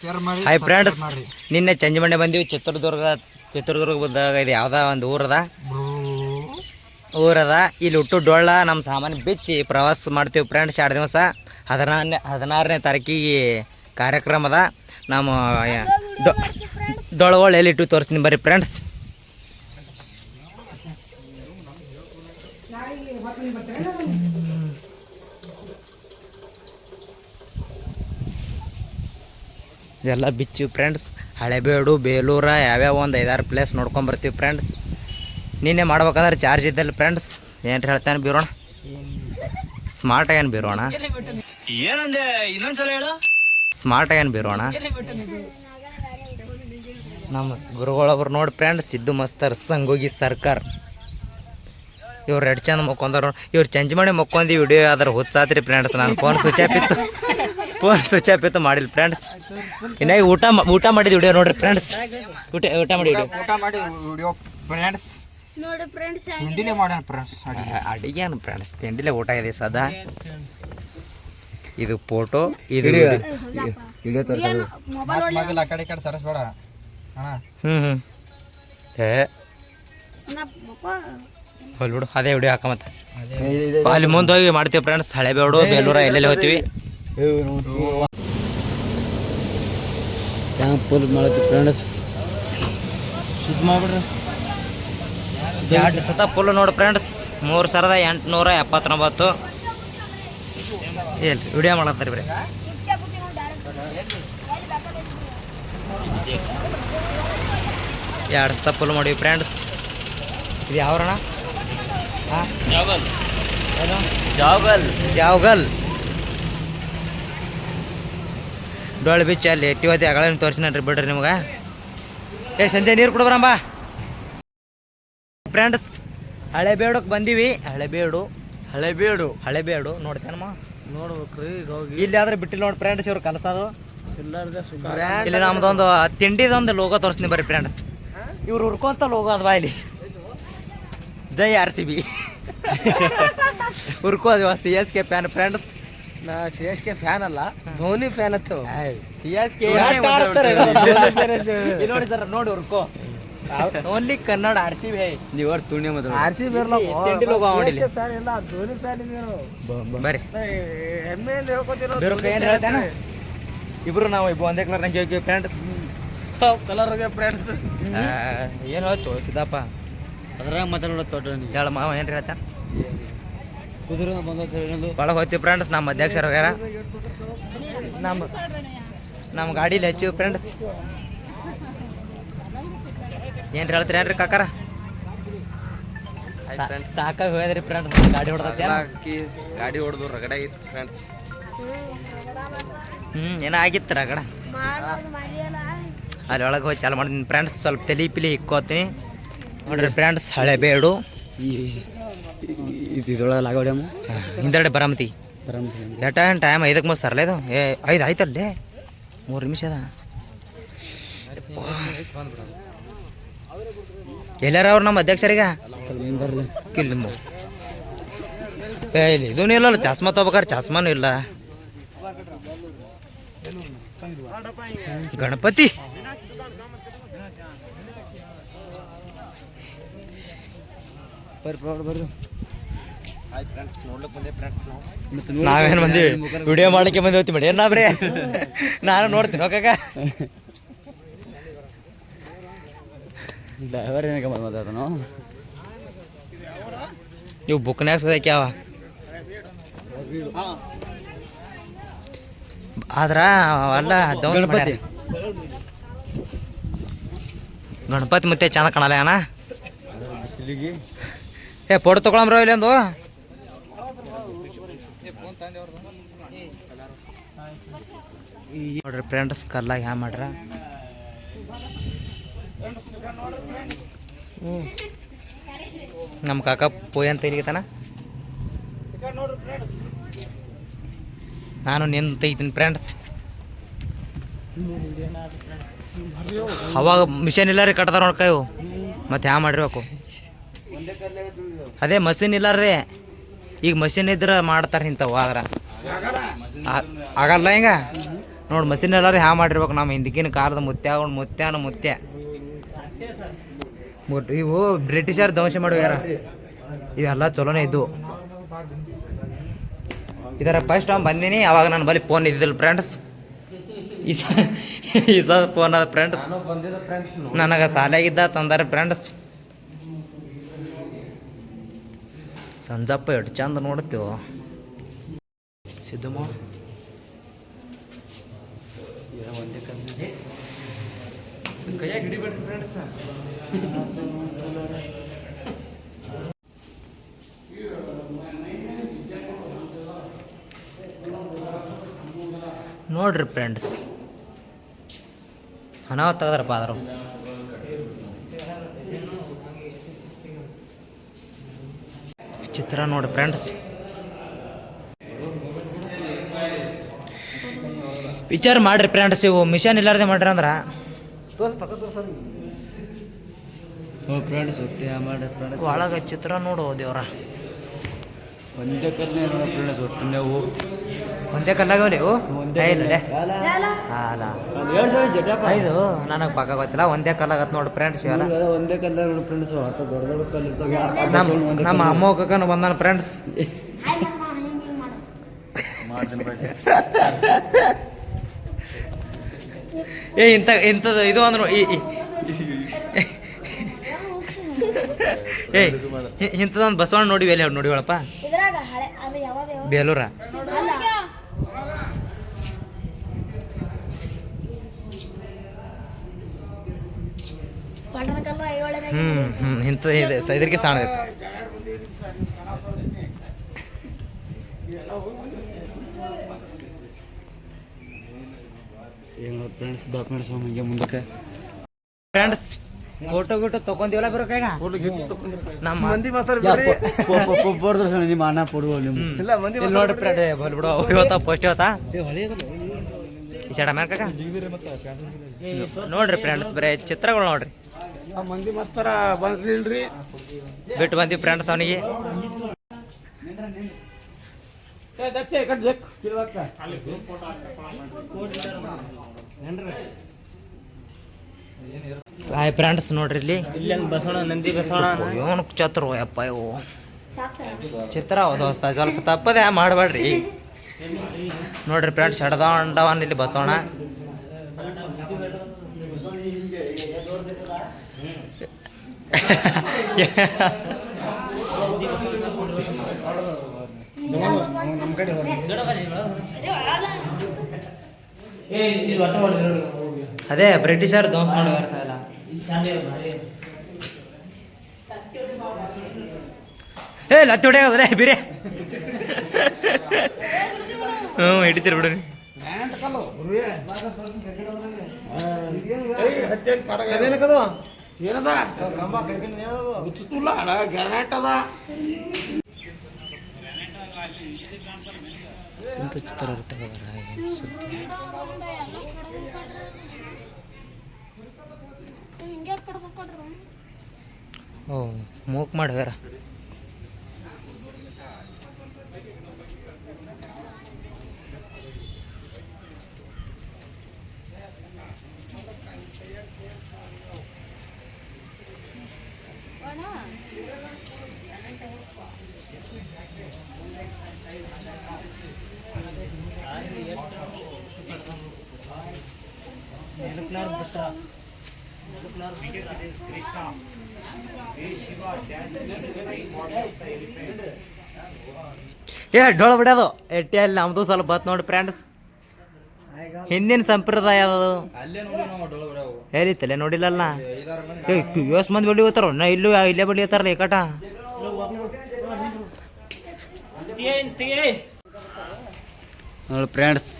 Hi friends ನಿನ್ನೆ ಚಂಜಮಂಡೆ ಬಂದೀವಿ ಚಿತ್ರದುರ್ಗ ಚಿತ್ರದುರ್ಗ ಬಂದಾಗ ಇದು ಯಾವ್ದೋ ಒಂದು ಊರದ? ಊರದ. ಇಲ್ಲಿ ಹುಟ್ಟು ಡೊಳ್ಳ ನಮ್ಮ ಸಾಮಾನು ಬಿಚ್ಚಿ ಪ್ರವಾಸ ಮಾಡ್ತೀವಿ ಫ್ರೆಂಡ್ಸ್ ಎರಡು ದಿವಸ. ಹದಿನಾರನೇ ಹದಿನಾರನೇ ತಾರೀಕಿಗೆ ಕಾರ್ಯಕ್ರಮದ ನಮ್ಮ ಡೊ ಡೊಳಗಳು ಎಲ್ಲಿ ಇಟ್ಟು ತೋರಿಸ್ತೀನಿ ಬರ್ರಿ ಫ್ರೆಂಡ್ಸ್ ಎಲ್ಲ ಬಿಚ್ಚು ಫ್ರೆಂಡ್ಸ್ ಹಳೆಬೇಡು ಬೇಲೂರ ಯಾವ್ಯಾವ ಒಂದು ಐದಾರು ಪ್ಲೇಸ್ ನೋಡ್ಕೊಂಬರ್ತೀವಿ ಫ್ರೆಂಡ್ಸ್ ನೀನೇ ಮಾಡ್ಬೇಕಂದ್ರೆ ಚಾರ್ಜ್ ಇದ್ದಲ್ಲಿ ಫ್ರೆಂಡ್ಸ್ ಏನು ಹೇಳ್ತಾನೆ ಬೀರೋಣ? ಸ್ಮಾರ್ಟ್ ಏನು ಬೀರೋಣ? ಏನಂದೆ? ಇನ್ನೊಂದ್ಸಲ ಹೇಳು. ಸ್ಮಾರ್ಟ್ ಏನು ಬೀರೋಣ? ನಮ್ಮ ಗುರುಗಳೊಬ್ರು ನೋಡಿ ಫ್ರೆಂಡ್ಸ್ ಸಿದ್ದು ಮಸ್ತರ್ ಸಂಗೋಗಿ ಸರ್ಕಾರ್. ಇವ್ರು ಎರಡು ಚಂದ ಮಕ್ಕೊಂದ್ರು ಇವ್ರು ಚಂಜ್ ಮಾಡಿ ಮಕ್ಕೊಂದಿ ವಿಡಿಯೋ ಆದ್ರೆ ಹುಚ್ಚಾತ್ರಿ ಫ್ರೆಂಡ್ಸ್ ನಾನು ಫೋನ್ ಸ್ವಿಚ್ ಆಫ್ ಇತ್ತು. ಫೋನ್ ಸ್ವಿಚ್ ಆಫ್ ಇತ್ತು ಮಾಡಿಲ್ಲ ಫ್ರೆಂಡ್ಸ್ ಇನ್ನಾಗಿ ಊಟ ಊಟ ಮಾಡಿದ ವಿಡಿಯೋ ನೋಡ್ರಿ ಫ್ರೆಂಡ್ಸ್ ಊಟ ಊಟ ಮಾಡಿ ವಿಡಿಯೋ ಊಟ ಮಾಡಿ ವಿಡಿಯೋ ಫ್ರೆಂಡ್ಸ್ ನೋಡಿ ಫ್ರೆಂಡ್ಸ್ ತಿಂಡಿಲೇ ಮಾಡೋಣ ಫ್ರೆಂಡ್ಸ್ ಅಡಿಗೆ. ಏನು ಫ್ರೆಂಡ್ಸ್ ತಿಂಡಿಲೇ ಊಟ ಇದೆ ಸದಾ. ಇದು ಫೋಟೋ ಇದು ಮತ್ ಮಗಲ್ ಆ ಕಡೆ ಕಡೆ ಸರಸ್ಬೇಡ. ಅಣ್ಣ. ಹ್ಞೂ ಹ್ಞೂ ಏ. ಹೊಲ್ ಬಿಡು ಅದೇ ವಿಡಿಯೋ ಹಾಕ ಮತ್ತೆ. ಅಲ್ಲಿ ಮುಂದೆ ಹೋಗಿ ಮಾಡ್ತೀವಿ ಫ್ರೆಂಡ್ಸ್ ಹಳೆ ಬೇಡು ಬೇಲೂರ ಎಲ್ಲೆಲ್ಲಿ ಹೋಗ್ತೀವಿ? ಫುಲ್ ಮಾಡತ್ತಿ ಫ್ರೆಂಡ್ಸ್ ಶುದ್ಧ ಮಾಡ್ಬಿಡ್ರಿ. ಎರಡು ಸತ ಫುಲ್ ನೋಡಿ ಫ್ರೆಂಡ್ಸ್ ಮೂರು ಸಾವಿರದ ಎಂಟುನೂರ ಎಪ್ಪತ್ತೊಂಬತ್ತು. ಏನು ವಿಡಿಯೋ ಮಾಡತ್ತಾರೆ ಬರೀ ಎರಡು ಸತ ಫುಲ್ ಮಾಡಿವಿ ಫ್ರೆಂಡ್ಸ್ ಇದು ಯಾವ್ರಣ ಹಾಂ? ಜಾಗಲ್ ಏನು ಜಾಗಲ್ ಜಾವ್ಗಲ್. ಡೊಳ್ಳು ಬಿಚ್ಚ ಅಲ್ಲಿ ಎಟ್ಟಿವತ್ತಿ ಅಗಳೇನು ತೋರಿಸಿನ್ರಿ ಬಿಡ್ರಿ ನಿಮ್ಗೆ. ಏ ಸಂಜೆ ನೀರು ಕುಡ್ಬರಂಬ ಫ್ರೆಂಡ್ಸ್ ಹಳೆಬೇಡಕ್ಕೆ ಬಂದೀವಿ. ಹಳೆಬೇಡು ಹಳೆಬೇಡು ಹಳೆಬೇಡು ನೋಡ್ತೇನಮ್ಮ? ನೋಡ್ಬೇಕ್ರಿ ಈಗ ಹೋಗಿ. ಇಲ್ಲಿ ಆದ್ರೆ ಬಿಟ್ಟಿಲ್ಲ ನೋಡಿ ಫ್ರೆಂಡ್ಸ್ ಇವ್ರು ಕಲಸೋದು. ಇಲ್ಲಿ ನಮ್ದೊಂದು ತಿಂಡಿದೊಂದು ಲೋಗೋ ತೋರಿಸ್ತೀನಿ ಬರ್ರಿ ಫ್ರೆಂಡ್ಸ್ ಇವ್ರು ಹುರ್ಕೊಂತ ಲೋಗೋ ಅದ್ವಾ ಇಲ್ಲಿ. ಜೈ R C B. ಹುರ್ಕೋದಿವ C S K fan. Friends ನಾ ಸಿ ಎಸ್ ಕೆ ಫ್ಯಾನ್ ಅಲ್ಲ ಧೋನಿ ಫ್ಯಾನ್ ಅಂತ ಸಿ ಎಸ್ ಕೆ ನೋಡಿ ಸರ್ ನೋಡಿ ಹುರ್ಕೋ. Only Kannada R C B ನೀವು ಅವ್ರ ತುಣ್ಯ ಮಾತ್ರ ಆರ್ ಸಿ ಬಿರ್ಲ ತಿಂಡಿ ಲೋಗೋ ಫ್ಯಾನ್ ಇಲ್ಲ ಧೋನಿ ಫ್ಯಾನ್ ಇದ್ದೀರೋ? ಬರಿ. ಹೆಮ್ಮೆ ಅಂತ ಹೇಳ್ಕೊತಿರೋ ಏನು ಏನ್ ಹೇಳ್ತಾನ? ಇಬ್ರು ನಾವು ಇಬ್ಬ ಒಂದೇ ಕಲರ್ ನಂಗೆ ಹೋಗಿ ಫ್ರೆಂಡ್ಸ್ ಕಲರ್ ಫ್ರೆಂಡ್ಸ್ ಏನು ಹೋಯ್ತು ಸಿದ್ದಪ್ಪ? ಅದ್ರಾಗ ಮಾತಾಡೋದು ತೋಟ ಹೇಳ ಮಾವ ಏನು ಹೇಳ್ತಾನೆ? ಒಳಗೆ ಹೋಗ್ತೀವಿ ಫ್ರೆಂಡ್ಸ್ ನಮ್ಮ ಅಧ್ಯಕ್ಷರು ಹೋಗ್ಯಾರ. ನಮ್ಮ ನಮ್ಮ ಗಾಡೀಲಿ ಹಚ್ಚಿವಿ ಫ್ರೆಂಡ್ಸ್ ಏನ್ರಿ ಹೇಳ್ತೀರಿ ಏನ್ರಿ ಕಾಕಾರ? ಸಾಕಾಗಿ ಹೋಯದ್ರಿ ಫ್ರೆಂಡ್ಸ್ ಗಾಡಿ ಹೊಡೆದೈತೆ ಗಾಡಿ ಹೊಡೆದು ರಗಡ ಐತಿ ಫ್ರೆಂಡ್ಸ್ ಹ್ಞೂ ಏನ ಆಗಿತ್ತು ರಗಡ? ಅಲ್ಲಿ ಒಳಗೆ ಹೋಗಿ ಚಾಲು ಮಾಡ್ತೀನಿ ಫ್ರೆಂಡ್ಸ್ ಸ್ವಲ್ಪ ತಲೆ ಪಿಲಿ ಇಕ್ಕೋತೀನಿ ನೋಡ್ರಿ ಫ್ರೆಂಡ್ಸ್ ಹಳೆಬೇಡು ಇದ್ರೊಳಗೆ ಲಾಗವಡ್ಯಾಮ ಹಿಂದೆಡೆ ಬರಾಮತಿ. ಎಟ ಟೈಮ್ ಐದಕ್ಕೆ ಮುಗಿಸ್ತಾರಲ್ಲ ಇದು? ಏ ಐದು ಆಯ್ತಲ್ಲೇ? ಮೂರು ನಿಮಿಷ ಅದ. ಎಲ್ಲಾರ ಅವ್ರು ನಮ್ಮ ಅಧ್ಯಕ್ಷರಿಗೆ? ಕಿಲ್ ನಿಮ್ಮ. ಏ ಇಲ್ಲಿ ಇದೂ ಇಲ್ಲಲ್ಲ ಚಸ್ಮಾ ತಗೋಬೇಕಾರೆ ಚಸ್ಮಾನು ಇಲ್ಲ. ಗಣಪತಿ. ಬರ್ರಿ. ನಾವೇನು ಬಂದೀವಿ? ವಿಡಿಯೋ ಮಾಡ್ಲಿಕ್ಕೆ ಬಂದು ಹೋಗ್ತೀವಿ ಮೇಡಮ್ ನಾವ್ರೆ ನಾನು ನೋಡ್ತೀನಿ ಹೋಗಾಕ ಡ್ರೈವರ್ ಏನಕ್ಕೆ ಮಾತಾಡೋನು ನೀವು ಬುಕ್ನಾಗ ಸದಕ್ಕೆ ಯಾವ? ಆದ್ರ ಅಲ್ಲ ಗಣಪತಿ. ಗಣಪತಿ ಮತ್ತೆ ಚಂದ ಕಾಣಲ್ಲ ಅಣ್ಣ ಏ ಫೋಟೋ ತಗೊಳಮ್ರ ಇಲ್ಲೊಂದು ನೋಡ್ರಿ ಫ್ರೆಂಡ್ಸ್, ಕಲ್ಲಾಗ ಹ್ಯಾ ಮಾಡ್ರ? ನಮ್ಮ ಕಾಕ ಪೋಯ್ ಅಂತ ಇಲ್ಲಿಗತಾನ? ನಾನು ನಿಂತ ತೆಗಿತೀನಿ ಫ್ರೆಂಡ್ಸ್. ಅವಾಗ ಮಿಷನ್ ಇಲ್ಲ ರೀ ಕಟ್ತಾರ ನೋಡ್ಕ ಇವು. ಮತ್ತೆ ಹ್ಯಾ ಮಾಡಿರ್ಬೇಕು? ಅದೇ ಮಷಿನ್ ಇಲ್ಲಾರ್ದೆ ಈಗ ಮಷಿನ್ ಇದ್ರೆ ಮಾಡ್ತಾರೆ ಇಂಥವು ಆದ್ರ. ಆಗಲ್ಲ ಹಿಂಗ? ನೋಡಿ ಮಷಿನ್ ಎಲ್ಲಾರು ಹ್ಯಾ ಮಾಡಿರ್ಬೇಕು ನಮ್ಮ ಹಿಂದಕ್ಕಿನ ಕಾಲದ ಮುತ್ಯಾಗಳು ಮುತ್ಯಾನ ಮುತ್ಯ. ಬಟ್ ಇವು ಬ್ರಿಟಿಷರ್ ಧ್ವಂಸ ಮಾಡ್ಯಾರ ಇವೆಲ್ಲ ಚಲೋನೇ ಇದ್ದು ಇದರ ಫಸ್ಟ್ ಟೈಮ್ ಬಂದೀನಿ ಅವಾಗ ನಾನು ಬಳಿ ಫೋನ್ ಇದ್ದಿಲ್ಲ ಫ್ರೆಂಡ್ಸ್ ಈ ಸಹ ಫೋನ್ ಅದ ಫ್ರೆಂಡ್ಸ್ ನನಗೆ ಸಾಲಾಗಿದ್ದ ತಂದಾರೆ ಫ್ರೆಂಡ್ಸ್ ಸಂಜಪ್ಪ ಎಷ್ಟು ಚಂದ ನೋಡ್ತೀವ. ಸಿದ್ದಮ್ಮ. ಕೈಯಾಗ ಹಿಡಿಬೇಡ್ರಿ ಫ್ರೆಂಡ್ಸ್ ನೋಡ್ರಿ ಫ್ರೆಂಡ್ಸ್ ಹಣ ತೆಗದ್ರಪ್ಪ ಆದ್ರು. ಚಿತ್ರ ನೋಡಿ ಫ್ರೆಂಡ್ಸ್ ವಿಚಾರ ಮಾಡ್ರಿ ಫ್ರೆಂಡ್ಸ್ ಇವು ಮಿಷನ್ ಇಲ್ಲಾರ್ದೆ ಮಾಡ್ರಿ ಅಂದ್ರ. ಒಳಗ ಚಿತ್ರ ನೋಡು ದೇವ್ರ. ಒಂದೇ ಕಲ್ಲೇ ನೋಡೋ ಫ್ರೆಂಡ್ಸ್ ಒಟ್ಟು ನಾವು ಒಂದೇ ಕಲ್ಲಾಗವಲಿ ಇವು ಇಲ್ಲ ಅಲ್ಲ. ಇದು ನನಗೆ ಪಕ್ಕ ಗೊತ್ತಿಲ್ಲ. ಒಂದೇ ಕಲ್ಲಾಗತ್ ನೋಡಿ ಫ್ರೆಂಡ್ಸ್ ಇವೆಲ್ಲ. ಒಂದೇ ನೋಡಿ ಫ್ರೆಂಡ್ಸ್ ದೊಡ್ಡ ದೊಡ್ಡ ಕಲ್ಲು ನಮ್ಮ ನಮ್ಮ. ಅಮ್ಮ ಕಕ್ಕನು ಬಂದಾನ ಫ್ರೆಂಡ್ಸ್. ಏ ಇಂಥ ಇಂಥದ್ದು ಇದು ಅಂದ್ರು ಈ ಏ ಇಂಥದೊಂದು ಬಸವಣ್ಣ ನೋಡಿ ಎಲ್ಲಿ ನೋಡಿ ಹೇಳಪ್ಪ ಹಳೆ ಅದು ಯಾವಾಗ ಯಾವ ಬೇಲೂರ. ಹ್ಞೂ ಹ್ಞೂ ಇಂಥ ಇದೆ. ಸ- ಇದಕ್ಕೆ ಸಾಣ ಏನ್ ನೋಡಿ ಫ್ರೆಂಡ್ಸ್ ಫ್ರೆಂಡ್ಸ್ ಹಿಂಗೆ ಮುಂದಕ್ಕೆ. ಫ್ರೆಂಡ್ಸ್ ಫೋಟೋ ಗಿಟೋ ತಗೊಂತೀವಲ್ಲ ಬರೋಕಾಗ? ನಮ್ಮ ಸರ್ ನಿಮ್ಮ ಅಣ್ಣ ಕೊಡುವ ನಿಮ್ಮ ಇಲ್ಲಿ ಫ್ರೆಂಡ್ ಇವತ್ತ ಫಸ್ಟ್ ಇವತ್ತ? ಈ ಕಾಕ? ನೋಡ್ರಿ ಫ್ರೆಂಡ್ಸ್ ಬರೀ ಚಿತ್ರಗಳು ನೋಡ್ರಿ. ಮಂದಿ ಮಸ್ತರ ಬಂದಿಲ್ರಿ. ಬಿಟ್ಟು ಬಂದಿ ಫ್ರೆಂಡ್ಸ್ ಅವನಿಗೆ. ಹಾಯ್ ಫ್ರೆಂಡ್ಸ್ ನೋಡ್ರಿ ಇಲ್ಲಿ. ಬಸವಣ್ಣ ನಂದಿ ಬಸವಣ ಇವನು ಛತ್ರ ಯಪ್ಪ ಇವು. ಚಿತ್ರ ದೋಸ್ತ ಸ್ವಲ್ಪ ತಪ್ಪದೆ ಮಾಡಬೇಡ್ರಿ. ನೋಡ್ರಿ ಫ್ರೆಂಡ್ಸ್ ಎಡದಾಂಡವನ್ ಇಲ್ಲಿ ಬಸವಣ್ಣ. ಅದೇ ಬ್ರಿಟಿಷರ್ ಧ್ವಂಸ ಮಾಡುವ ಏ ಲತ್ತಿ ಹೊಡೆಯೋದ್ರೆ ಬಿರೆ. ಹ್ಞೂ ಹಿಡಿತೀರಿ ಬಿಡ್ರಿ ಇಂಥ ಚಿತ್ರ ಇರ್ತವೆ ಹಿಂಗೆ ಕಡ್ಕೊಡ್ರು ಓ ಮೂಕ್ ಮಾಡ್ಯಾರ ಏ ಡೊಳ ಬಿಡೋದು. ಎಟ್ಟಿ ಅಲ್ಲಿ ನಮ್ದು ಸ್ವಲ್ಪ ಬತ್ ನೋಡಿ ಫ್ರೆಂಡ್ಸ್ ಹಿಂದಿನ ಸಂಪ್ರದಾಯ ಅದು. ಅಲ್ಲೇ ತಲೆ ನೋಡಿಲ್ಲಲ್ಲ. ಯೋಸ್ ಮಂದಿ ಬಳಿ ಹೋಗ್ತಾರ? ನಾ ಇಲ್ಲೂ ಇಲ್ಲೇ ಬಡ್ಲಿ ಈ ಕಟ. ನೋಡಿ ಫ್ರೆಂಡ್ಸ್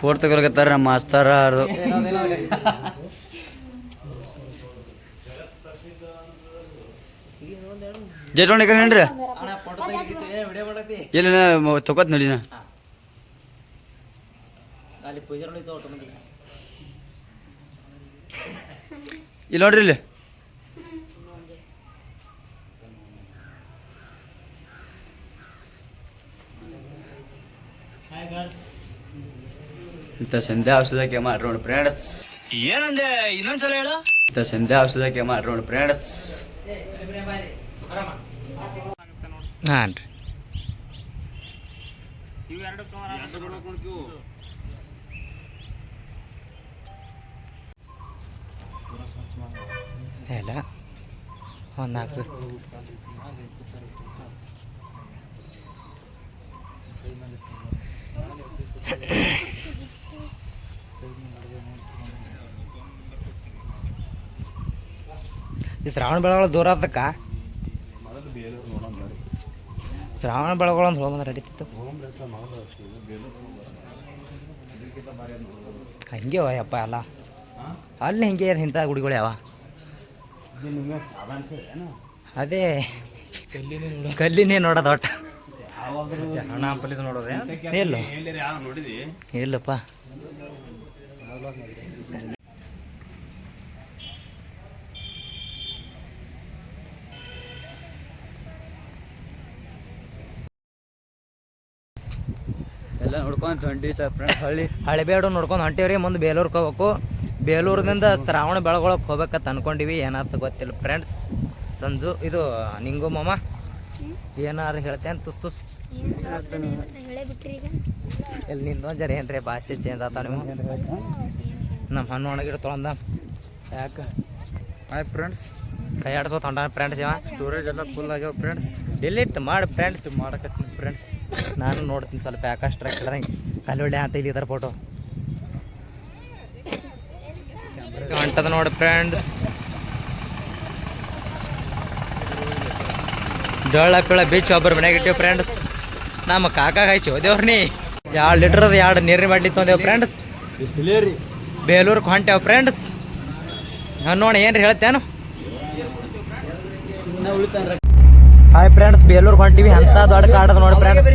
ಫೋಟೋ ತಗೊಳಕತ್ತಾರ ನಮ್ಮ ಮಾಸ್ತಾರ ಅದು ಜೇಟ್ ಕಣ್ರಿ ಇಲ್ಲ ತಗೋತ್ ನೋಡಿ ನಾ. ಇಲ್ಲಿ ನೋಡ್ರಿ ಇಲ್ಲಿ. ಇಂಥ ಸಂಧ್ಯಾ ಔಷಧಕ್ಕೆ ರೋಡ್ ನೋಡಿ ಫ್ರೆಂಡ್ಸ್ ಏನಂದೆ? ಇನ್ನೊಂದ್ಸಲ ಹೇಳು. ಇಂಥ ಸಂಧ್ಯಾ ಔಷಧಕ್ಕೆ ಮಾಡ್ರಿ ನೋಡಿ ಫ್ರೆಂಡ್ಸ್ ಹಾಂ ರೀ. ಇಲ್ಲ ಒಂದು ನಾಲ್ಕು ಈ ಶ್ರಾವಣ ಬೆಳಗೊಳ ದೂರ ಆತಕ್ಕ. ಶ್ರಾವಣ ಬೆಳಗೊಳ ಅಂತ ಹೋಗಿ ಬಂದ್ರೆ ನಡೀತಿತ್ತು. ಹಂಗೆ ಅಪ್ಪ ಅಲ್ಲ ಅಲ್ಲಿ ಹಿಂಗೆ ಇಂಥ ಗುಡಿಗಳು ಯಾವ? ಅದೇ. ಕಲ್ಲಿನೇ ನೋಡೋದು ಒಟ್ಟು. ಇಲ್ಲ ಇಲ್ಲಪ್ಪ ಎಲ್ಲ ನೋಡ್ಕೊಂತ ಹೊಂಟಿ ಸರ್ ಫ್ರೆಂಡ್ಸ್ ಹಳ್ಳಿ ಹಳೆಬೇಡು ನೋಡ್ಕೊಂಡು ಹೊಂಟೇವ್ರಿ ಮುಂದೆ ಬೇಲೂರ್ಗೆ ಹೋಗ್ಬೇಕು. ಬೇಲೂರಿನಿಂದ ಶ್ರಾವಣ ಬೆಳಗೊಳಕ್ಕೆ ಹೋಗ್ಬೇಕಂತ ಅನ್ಕೊಂಡಿವಿ ಏನಾಯ್ತು ಗೊತ್ತಿಲ್ಲ ಫ್ರೆಂಡ್ಸ್ ಸಂಜು ಇದು ನಿಂಗು ಮಾಮ. ಏನಾರು ಹೇಳ್ತೇನೆ ತುಸ್ ತುಸ್. ಇಲ್ಲಿ ನಿಂದೊಂದು ಜರ ಏನ್ರಿ ಭಾಷೆ ಚೇಂಜ್ ಆತ ನಿಮ್ಮ ನಮ್ಮ ಹಣ್ಣು ಒಣಗಿರು ಅಂದ ಯಾಕೆ? ಆಯ್ತು ಫ್ರೆಂಡ್ಸ್ ಕೈ ಆಡ್ಸೋತ ಹೊಂಡ ಫ್ರೆಂಡ್ಸ್ ಇವ. ಸ್ಟೋರೇಜ್ ಎಲ್ಲ ಫುಲ್ ಆಗ್ಯಾವ ಫ್ರೆಂಡ್ಸ್ ಡಿಲೀಟ್ ಮಾಡಿ ಫ್ರೆಂಡ್ಸ್ ಮಾಡಕತ್ತೀನಿ ಫ್ರೆಂಡ್ಸ್ ನಾನು ನೋಡ್ತೀನಿ ಸ್ವಲ್ಪ ಯಾಕಷ್ಟು ಟ್ರ್ಯಾಕ್ ಹಿಡ್ದಂಗೆ ಕಲ್ಲೊಳ್ಳೆ ಅಂತ ಇಲ್ಲಿ ಇದರ ಫೋಟೋ ಹೊಂಟದ ನೋಡಿ ಫ್ರೆಂಡ್ಸ್ ಡೊಳ್ಳ ಪಿಳ ಬೀಚ್ ಒಬ್ಬರು ಮನೆಗೆ ಇಟ್ಟಿವಿ ಫ್ರೆಂಡ್ಸ್ ನಮ್ಮ ಕಾಕಾಗ ಹಚ್ಚಿ ಹೋದೇವ್ರಿ ನೀ. ಎರಡು ಲೀಟ್ರದ ಎರಡು ನೀರಿನ ಬಾಟ್ಲಿ ತೊಂದೇವು ಫ್ರೆಂಡ್ಸ್ ಬೇಲೂರ್ಗೆ ಹೊಂಟೇವು ಫ್ರೆಂಡ್ಸ್ ನೋಡಿ ಏನ್ರಿ ಹೇಳ್ತೇನು? ಹಾಯ್ ಫ್ರೆಂಡ್ಸ್ ಬೇಲೂರ್ ಹೊಂಟಿವಿ ಅಂತ ದೊಡ್ಡ ಕಾಡದ ನೋಡಿ ಫ್ರೆಂಡ್ಸ್